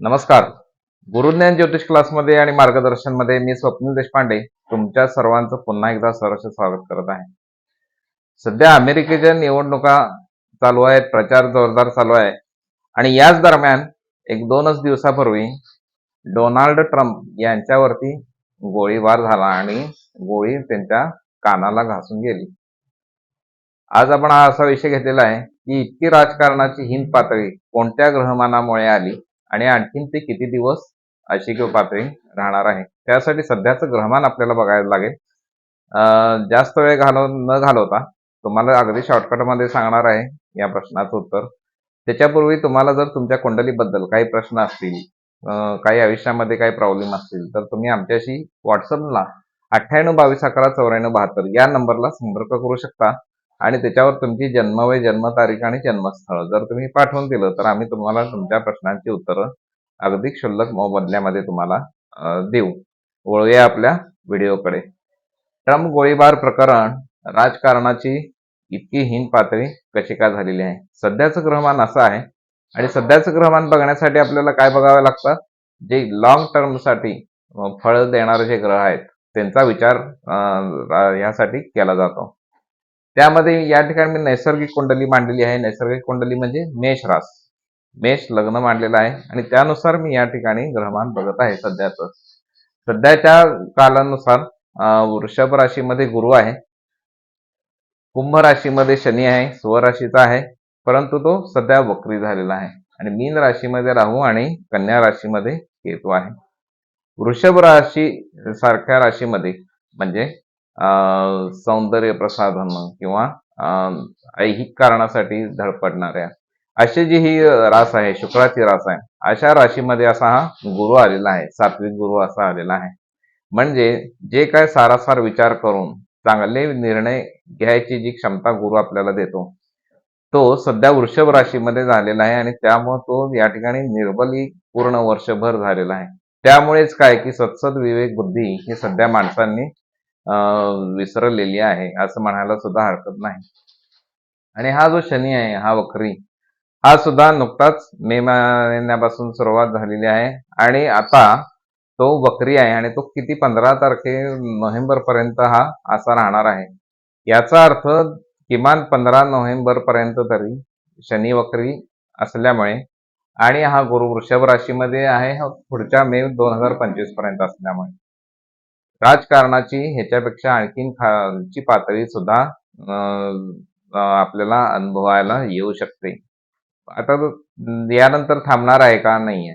नमस्कार. गुरुज्ञान ज्योतिष क्लासमध्ये आणि मार्गदर्शनमध्ये मी स्वप्नील देशपांडे तुमच्या सर्वांचं पुन्हा एकदा सहर्ष स्वागत करत आहे. सध्या अमेरिकेच्या निवडणुका चालू आहेत प्रचार जोरदार चालू आहे. आणि याच दरम्यान एक दोनच दिवसापूर्वी डोनाल्ड ट्रम्प यांच्यावरती गोळीबार झाला आणि गोळी त्यांच्या कानाला घासून गेली. आज आपण हा असा विषय घेतलेला आहे की इतकी राजकारणाची हिंद पातळी कोणत्या ग्रहमानामुळे आली? आणि आणखीन ते किती दिवस अशी किंवा पातळी राहणार आहे? त्यासाठी सध्याचं ग्रहमान आपल्याला बघायला लागेल. जास्त वेळ घालव न घालवता तुम्हाला अगदी शॉर्टकटमध्ये सांगणार आहे या प्रश्नाचं उत्तर. त्याच्यापूर्वी तुम्हाला जर तुमच्या कुंडलीबद्दल काही प्रश्न असतील काही आयुष्यामध्ये काही प्रॉब्लेम असतील तर तुम्ही आमच्याशी व्हॉट्सअपला अठ्ठ्याण्णव बावीस अकरा चौऱ्याण्णव बहात्तर या नंबरला संपर्क करू शकता. आणि त्याच्यावर तुमची जन्मवय जन्मतारीख आणि जन्मस्थळ. जर तुम्ही पाठवून दिलं तर आम्ही तुम्हाला तुमच्या प्रश्नांची उत्तरं अगदी क्षुल्लक मोबदल्यामध्ये तुम्हाला देऊ. वळूया आपल्या व्हिडिओकडे. ट्रम्प गोळीबार प्रकरण राजकारणाची इतकी हीन पातळी कशी का झालेली आहे? सध्याचं ग्रहमान असं आहे आणि सध्याचं ग्रहमान बघण्यासाठी आपल्याला काय बघावं लागतं? जे लॉंग टर्मसाठी फळ देणारे जे ग्रह आहेत त्यांचा विचार यासाठी केला जातो. त्यामध्ये या ठिकाणी मी नैसर्गिक कुंडली मांडलेली आहे. नैसर्गिक कुंडली म्हणजे मेष रास. मेष लग्न मांडलेलं आहे आणि त्यानुसार मी या ठिकाणी ग्रहमान बघत आहे सध्याच. सध्याच्या कालानुसार वृषभ राशीमध्ये गुरु आहे. कुंभ राशीमध्ये शनी आहे स्वराशीचा आहे परंतु तो सध्या वक्री झालेला आहे. आणि मीन राशीमध्ये राहू आणि कन्या राशीमध्ये केतू आहे. वृषभ राशी सारख्या राशीमध्ये म्हणजे सौंदर्य प्रसाधन किंवा अं, ऐहिक कारणासाठी धडपडणाऱ्या अशी जी ही रास आहे शुक्राची रास आहे अशा राशीमध्ये असा हा गुरु आलेला आहे सात्विक गुरु असा आलेला आहे. म्हणजे जे काय सारासार विचार करून चांगले निर्णय घ्यायची जी क्षमता गुरु आपल्याला देतो तो सध्या वृषभ राशीमध्ये झालेला आहे आणि त्यामुळे तो या ठिकाणी निर्बली पूर्ण वर्षभर झालेला आहे. त्यामुळेच काय की सत्सद विवेक बुद्धी ही सध्या माणसांनी विसरलेली आहे असं म्हणायला सुद्धा हरकत नाही. आणि हा जो शनी आहे हा वक्री हा सुद्धा नुकताच मे महिन्यापासून सुरुवात झालेली आहे. आणि आता तो वक्री आहे आणि तो किती पंधरा तारखे नोव्हेंबर पर्यंत हा असा राहणार आहे. याचा अर्थ किमान पंधरा नोव्हेंबर पर्यंत तरी शनी वक्री असल्यामुळे आणि हा गुरु वृषभ राशीमध्ये आहे पुढच्या मे दोन हजार पंचवीसपर्यंत असल्यामुळे. राजकारणाची ह्याच्यापेक्षा आणखीन खालची पातळी सुद्धा आपल्याला अनुभवायला येऊ शकते. आता यानंतर थांबणार आहे का? नाहीये.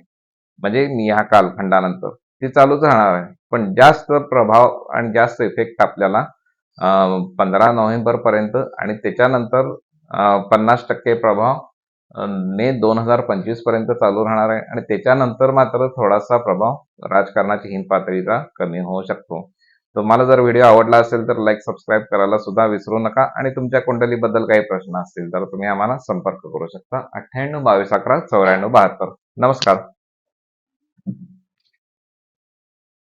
म्हणजे ह्या कालखंडानंतर. ती चालूच राहणार आहे. पण जास्त प्रभाव आणि जास्त इफेक्ट आपल्याला पंधरा नोव्हेंबर पर्यंत आणि त्याच्यानंतर पन्नास टक्के प्रभाव मे दोन हजार पंचवीसपर्यंत चालू राहणार आहे. आणि त्याच्यानंतर मात्र थोडासा प्रभाव राजकारणाची हिंद पातळीचा कमी होऊ शकतो. तुम्हाला जर व्हिडिओ आवडला असेल तर लाईक सबस्क्राईब करायला सुद्धा विसरू नका. आणि तुमच्या कुंडलीबद्दल काही प्रश्न असतील तर तुम्ही आम्हाला संपर्क करू शकता. अठ्ठ्याण्णव बावीस अकरा चौऱ्याण्णव बहात्तर. नमस्कार.